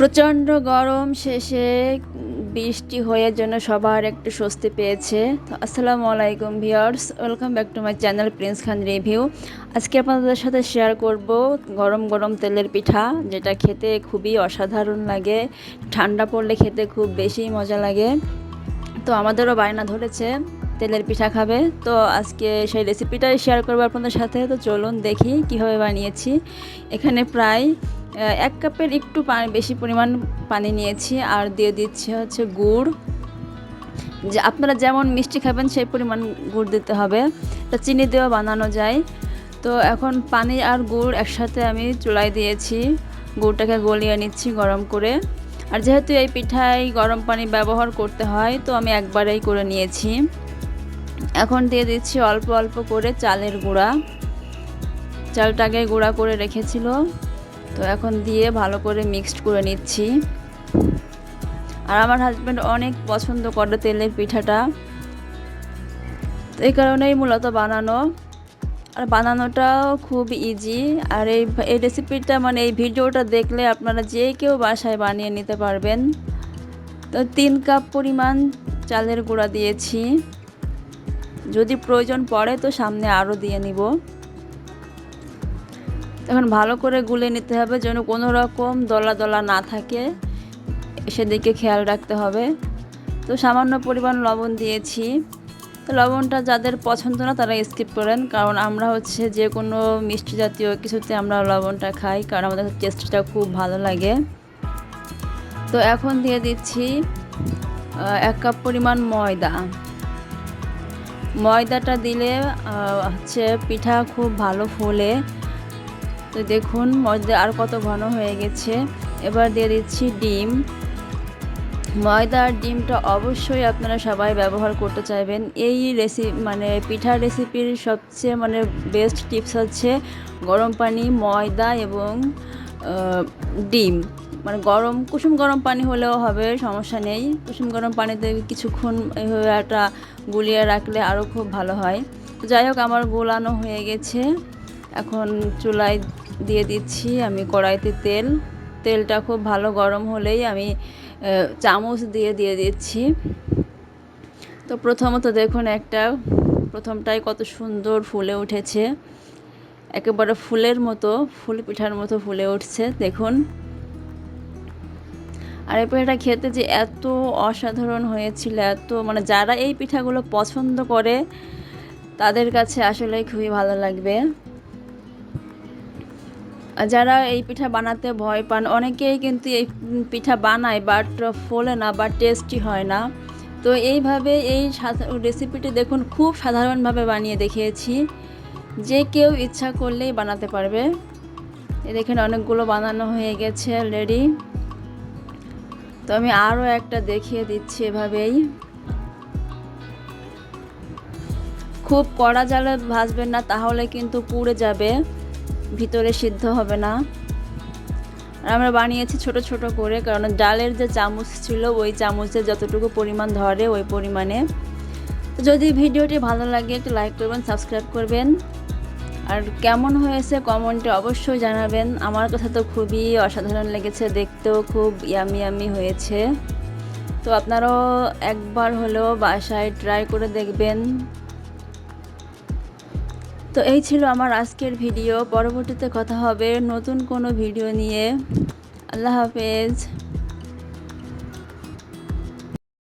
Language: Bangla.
প্রচণ্ড গরম শেষে বৃষ্টি হয়ে জন্য সবার একটু স্বস্তি পেয়েছে। তো আসসালামু আলাইকুম viewers, welcome back to my channel Prince Khan review. আজকে আপনাদের সাথে শেয়ার করব গরম গরম তেলের পিঠা, যেটা খেতে খুবই অসাধারণ লাগে। ঠান্ডা পড়লে খেতে খুব বেশি মজা লাগে। তো আমাদেরও বায়না ধরেছে, তেলের পিঠা খাবে। তো আজকে সেই রেসিপিটাই শেয়ার করব আপনাদের সাথে। তো চলুন দেখি কীভাবে বানিয়েছি। এখানে প্রায় এক কাপের একটু বেশি পরিমাণ পানি নিয়েছি আর দিয়ে দিচ্ছি হচ্ছে গুড়। যে আপনারা যেমন মিষ্টি খাবেন সেই পরিমাণ গুড় দিতে হবে। তা চিনি দিয়েও বানানো যায়। তো এখন পানি আর গুড় একসাথে আমি চুলায় দিয়েছি। গুড়টাকে গলিয়ে নিচ্ছি গরম করে। আর যেহেতু এই পিঠায় গরম পানি ব্যবহার করতে হয়, তো আমি একবারেই করে নিয়েছি। এখন দিয়ে দিচ্ছি অল্প অল্প করে চালের গুঁড়া। চালটাকে গুঁড়া করে রেখেছিল। তো এখন দিয়ে ভালো করে মিক্সড করে নিচ্ছি। আর আমার হাজব্যান্ড অনেক পছন্দ করে তেলের পিঠাটা। তো এই কারণেই মূলত বানানো। আর বানানোটাও খুব ইজি আর এই এই রেসিপিটা মানে এই ভিডিওটা দেখলে আপনারা যে কেউ বাসায় বানিয়ে নিতে পারবেন। তো তিন কাপ পরিমাণ চালের গুঁড়া দিয়েছি। যদি প্রয়োজন পড়ে তো সামনে আরও দিয়ে নিব। এখন ভালো করে গুলে নিতে হবে যেন কোনো রকম দলা দলা না থাকে। সেদিকে খেয়াল রাখতে হবে। তো সামান্য পরিমাণ লবণ দিয়েছি। তো লবণটা যাদের পছন্দ না তারা স্কিপ করেন। কারণ আমরা হচ্ছে যে কোনো মিষ্টি জাতীয় কিছুতে আমরা লবণটা খাই। কারণ আমাদের টেস্টটা খুব ভালো লাগে। তো এখন দিয়ে দিচ্ছি এক কাপ পরিমাণ ময়দা। ময়দাটা দিলে হচ্ছে পিঠা খুব ভালো ফোলে। তো দেখুন, ময়দা আর কত ঘন হয়ে গেছে। এবার দিয়ে দিচ্ছি ডিম। ময়দা আর ডিমটা অবশ্যই আপনারা সবাই ব্যবহার করতে চাইবেন। এই রেসিপি মানে পিঠার রেসিপির সবচেয়ে মানে বেস্ট টিপস হচ্ছে গরম পানি, ময়দা এবং ডিম। মানে গরম, কুসুম গরম পানি হলেও হবে, সমস্যা নেই। কুসুম গরম পানিতে কিছুক্ষণ এইভাবে একটা গুলিয়ে রাখলে আরও খুব ভালো হয়। যাই হোক, আমার গোলানো হয়ে গেছে। এখন চুলায় দিয়ে দিচ্ছি, আমি কড়াইতে তেল। তেলটা খুব ভালো গরম হলেই আমি চামচ দিয়ে দিয়ে দিচ্ছি। তো প্রথমত দেখুন একটা, প্রথমটাই কত সুন্দর ফুলে উঠেছে। একেবারে ফুলের মতো, ফুল পিঠার মতো ফুলে উঠছে, দেখুন। আর এই পিঠাটা খেতে যে এত অসাধারণ হয়েছিল, এত মানে যারা এই পিঠাগুলো পছন্দ করে, তাদের কাছে আসলে খুবই ভালো লাগবে। যারা এই পিঠা বানাতে ভয় পান, অনেকেই কিন্তু এই পিঠা বানায় বাট ফোলে না বা টেস্টি হয় না। তো এইভাবে এই রেসিপিটি দেখুন, খুব সাধারণভাবে বানিয়ে দেখিয়েছি। যে কেউ ইচ্ছা করলেই বানাতে পারবে। দেখেন, অনেকগুলো বানানো হয়ে গেছে অলরেডি তো আমি আরও একটা দেখিয়ে দিচ্ছি এভাবেই। খুব কড়া জালে ভাজবেন না, তাহলে কিন্তু পুড়ে যাবে। ভিতরে সিদ্ধ হবে না। আর আমরা বানিয়েছি ছোট ছোট করে, কারণ ডালের যে চামচ ছিল, ওই চামচে যতটুকু পরিমাণ ধরে, ওই পরিমাণে। তো যদি ভিডিওটি ভালো লাগে, একটু লাইক করবেন সাবস্ক্রাইব করবেন। আর কেমন হয়েছে কমেন্টে অবশ্যই জানাবেন। আমার কথা তো খুবই অসাধারণ লেগেছে, দেখতেও খুব ইয়ামি ইয়ামি হয়েছে। তো আপনারাও একবার হলেও বাসায় ট্রাই করে দেখবেন। তো এই ছিল আমার আজকের ভিডিও। পরবর্তীতে কথা হবে নতুন কোনো ভিডিও নিয়ে। আল্লাহ হাফেজ।